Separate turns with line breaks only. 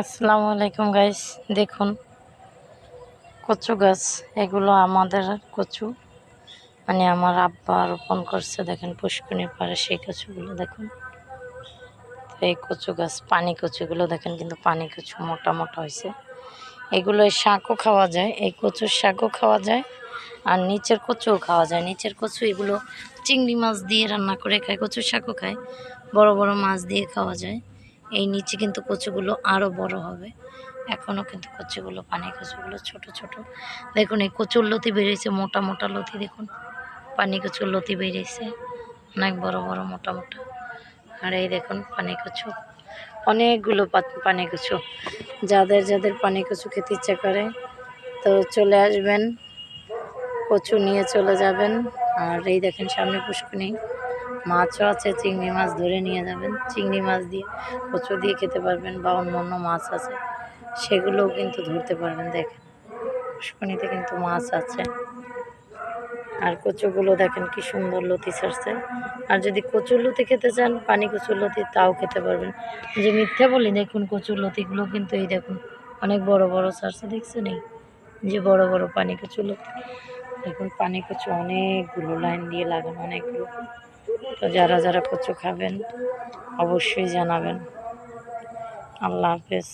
আসসালামু আলাইকুম গাইস দেখুন, কচু গাছ, এগুলো আমাদের কচু। মানে আমার আব্বা রোপণ করছে, দেখেন পুষ্কনির পাড়ে সেই কচুগুলো, দেখুন। এই কচু গাছ, পানি কচুগুলো, দেখেন, কিন্তু পানি কচু মোটা মোটা হয়েছে। এগুলো শাকও খাওয়া যায়, এই কচুর শাকও খাওয়া যায়, আর নিচের কচুও খাওয়া যায়। নিচের কচু এগুলো চিংড়ি মাছ দিয়ে রান্না করে খায়, কচুর শাকও খায়, বড় বড় মাছ দিয়ে খাওয়া যায়। এই নিচে কিন্তু কচুগুলো আরও বড় হবে। এখনও কিন্তু কচুগুলো পানি কচুগুলো ছোট ছোট। দেখুন, এই কচুর লতি বেরিয়েছে, মোটা মোটা লতি দেখুন। পানি কচুর লতি বেরিয়েছে, অনেক বড় বড়, মোটা মোটা। আর এই দেখুন পানি কচু। অনেকগুলো পানি কচু। যাদের যাদের পানি কচু খেতে ইচ্ছা করে, তো চলে আসবেন। কচু নিয়ে চলে যাবেন। আর এই দেখেন, সামনে পুষ্কুনি মাছও আছে, চিংড়ি মাছ ধরে নিয়ে যাবেন। চিংড়ি মাছ দিয়ে কচু দিয়ে খেতে পারবেন বা অন্য অন্য মাছ আছে, সেগুলোও কিন্তু ধরতে পারবেন, দেখেন। পুষ্কুনিতে কিন্তু মাছ আছে। আর কচুগুলো দেখেন কি সুন্দর লতি ছাড়ছে। আর যদি কচুর লতি খেতে চান, পানি কচুর লতি, তাও খেতে পারবেন। যে মিথ্যে বলি, দেখুন কচুর লতিগুলো কিন্তু এই দেখুন, অনেক বড় বড় ছাড়ছে, দেখছেন এই? যে বড় বড় পানি কচু লতি। দেখুন পানি কচু অনেকগুলো লাইন দিয়ে লাগানো অনেকগুলো তো যারা যারা কচু খাবেন অবশ্যই জানাবেন। আল্লাহ হাফেজ।